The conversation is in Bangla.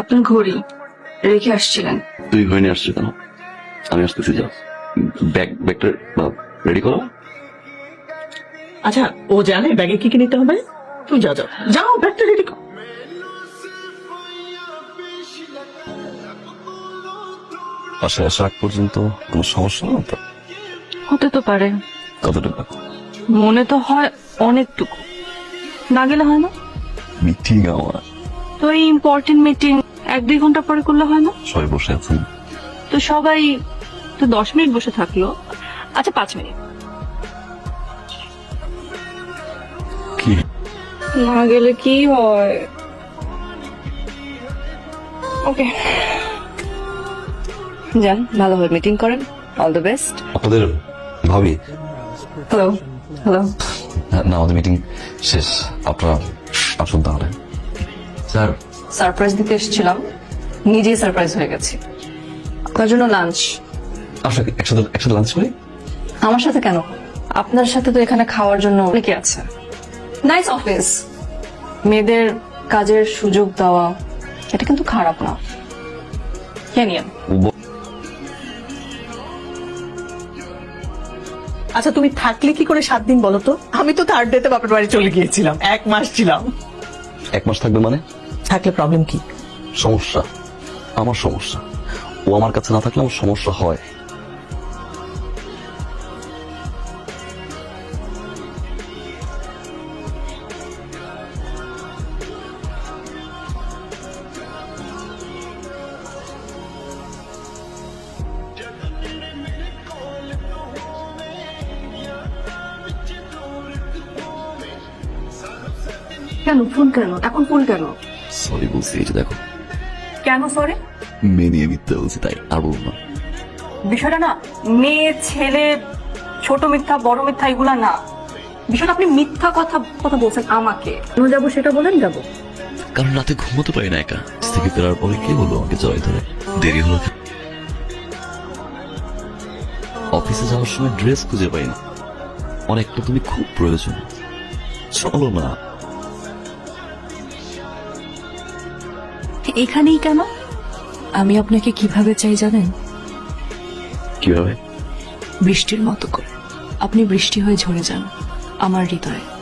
আপনার ঘড়ি রেখে আসছিলেন। তুই ঘরে নিয়ে আসছিস কেন? আমি আসতেছি যা ব্যাগ ব্যাগটা রেডি করো? আচ্ছা ও জানে ব্যাগে কি কি নিতে হবে? তুমি যাও যাও। যাও ব্যাগটা রেডি কর। বাসায় আসা আগ পর্যন্ত কোনো সমস্যা না তো হতে তো পারে। কতটুকু? মনে তো হয় অনেকটুকু। না গেলে হয় না? মিটিং আমার। তো এই ইম্পর্টেন্ট মিটিং এক দুই ঘণ্টা পরে করলে হয় না? সবাই বসে আছেন। তো সবাই তো দশ মিনিট বসে থাকল। আচ্ছা পাঁচ মিনিট। কি? না গেলে কি হয়? ওকে। যান ভালোভাবে মিটিং করেন। অল দ্য বেস্ট আপনাদের ভাবি। হ্যালো হ্যালো না আমাদের মিটিং শেষ। আপনারা আসুন তাহলে। স্যার। সারপ্রাইজ দিতে এসেছিলাম নিজেই সারপ্রাইজ হয়ে গেছি। আপনার জন্য লাঞ্চ। আপনাকে একসাথে একসাথে লাঞ্চ করি? আমার সাথে কেন? আপনার সাথে তো এখানে খাওয়ার জন্য অনেকে আছে। নাইস অফিস মেয়েদের কাজের সুযোগ দেওয়া এটা কিন্তু খারাপ না। আচ্ছা তুমি থাকলে কি করে সাত দিন বলো তো? আমি তো থার্ড ডেতে বাপের বাড়ি চলে গিয়েছিলাম। এক মাস ছিলাম। এক মাস থাকবে মানে? থাকলে প্রবলেম কি? সমস্যা। আমার সমস্যা। ও আমার কাছে না থাকলে আমার সমস্যা হয়। কেন? ফোন কেন? এখন ফোন কেন? সরি বলছি এই যে দেখো। কেন সরে মেয়ে নিয়ে মিথ্যে বলছি তাই আর বলব না। বিষয়টা না মেয়ে ছেলে ছোট মিথ্যা বড় মিথ্যা এগুলা না। বিষয়টা আপনি মিথ্যা কথা কথা বলছেন আমাকে। কেন যাব সেটা বলেন যাব। কারণ রাতে ঘুমোতে পারি না একা। থেকে ফেরার পরে কে বলল আমাকে জয় ধরে? দেরি হলো অফিসে যাওয়ার সময় ড্রেস খুঁজে পাই না। অনেকটা তুমি খুব প্রয়োজন। চলো না। এখানেই কেন? আমি আপনাকে কীভাবে চাই জানেন? কীভাবে? বৃষ্টির মতো করে। আপনি বৃষ্টি হয়ে ঝরে যান আমার হৃদয়ে।